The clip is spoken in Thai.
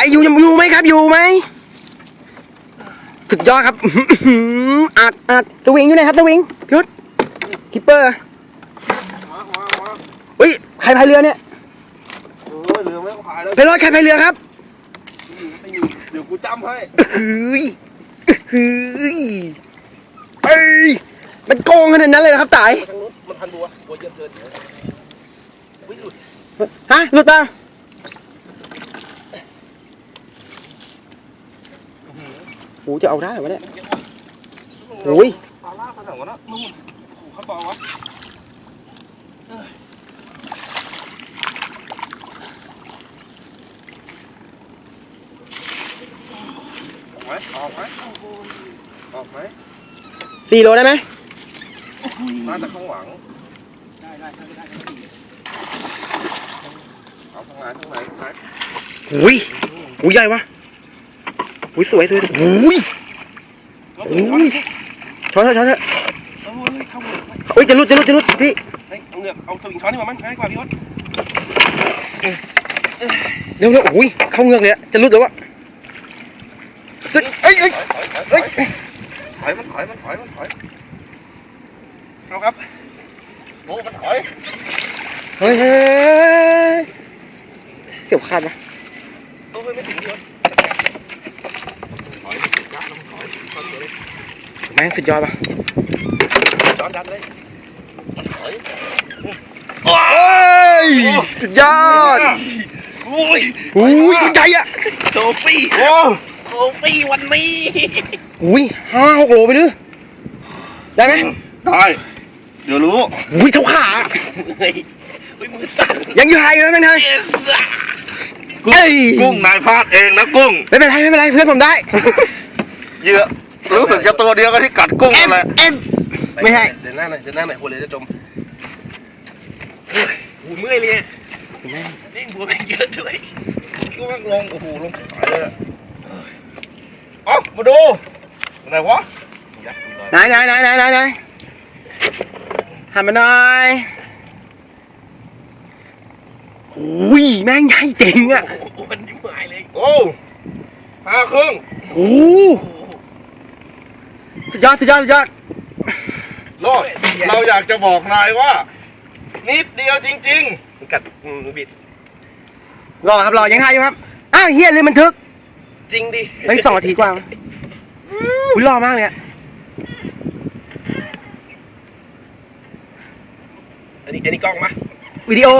ายอยู่ยังอยู่ไหมครับ อยู่ไหมสุดยอดครับอัดอัดสวิงอยู่ไหนครับสวิงพี่ยศคิปเปอร์มามามาเฮ้ยใครพายเรือเนี่ยเออเรือไม่ต้องพายแล้วไปรอดใครพายเรือครับไม่อยู่เดี๋ยวกูจำให้เฮ้ยเฮ้ยเอ้ยมันโกงขนาดนั้นเลยนะครับตายทางนู้นมันพันบัวบัวเยอะเกินวิ่งหลุดฮะหลุดตา โอ้จะเอาได้เหรอวะเนี่ยโอ้ยปลาลากมาจากวะนะนู่นขู่เขาบอกวะเอ้ยออกไหมออกไหมออกไหมสี่โลได้ไหมน่าจะข้างหลังได้ได้ได้เอาทางไหนทางไหนทางไหนโอ้ยโอ้ยใหญ่วะโอ้ยสวยสวยโอ้ยโอ้ยช้อนเถอะช้อนเถอะเอาเลยเข้าเลยเอ้ยจะรุดจะรุดจะรุดพี่เฮ้ยเอาเหงือกเอาสวิงช้อนนี่มามั้งง่ายกว่าพี่วศเร็วเร็วโอ้ยเข้าเงือกเลยอะจะรุดแล้ววะสึกเอ้ยเอ้ยถอยถอยถเอ้อยยถอยมันถอยมันถอยมันถอยเอาครับโอ้มันถอยเฮ้ยเฮ้ยเกี่ยวขาดปะโอ้ยไม่ถึงพี่วศถอยยัดลงถอยถอยเลย แม่งสุดยอดปะจอนดันเลยมันถอยโอ้ยสุดยอดโอ้ยโอ้ยใหญ่อะโทฟี่โอ้โทฟี่วันนี้อุ้ยห้าหกโลไปดื้อได้ไหมได้เดี๋ยวรู้อุ้ยเท่าขาอะเฮ้ยเฮ้ยมือสั่นยังอยู่ไทยอยู่แล้วนั่นไงเยสเอ้ยกุ้งนายพลาดเองนะกุ้งไม่เป็นไรไม่เป็นไรเพื่อนผมได้ เหยื่อรู้สึกจะตัวเดียวกันที่กัดกุ้งเอ็นั่มนแหละเอ็มไม่ให้เดินหน้าหน่อยเดินหน้าหน่อยหัวเรือจะจมเฮ้ยโอ้โหเมื่อยเลยเล่นบัวแม่งเยอะด้วยก็แม่งลงโอ้โหลงสายเลยอะเอ๋อมาดูอะไรวะยัดกูหน่อยไหนไหนไหนไหนไหนไหนหันมาหน่อยอุ้ยแม่งใหญ่เจ๋งอะโอ้โหมันยิ้มหายเลยโอ้ห้าครึ่งโอ้ สุดยอดสุดยอดสุดยอดโลดเราอยากจะบอกนายว่า นิดเดียวจริงๆกัดอืมบิด รอครับรอยังไงอยู่ครับอ้าวเฮียเลยมันทึกจริงดิเฮ้ยสองนาทีกว่าอุ้ยรอมากเลยอะอันนี้อันนี้กล้องมะ วิดีโอ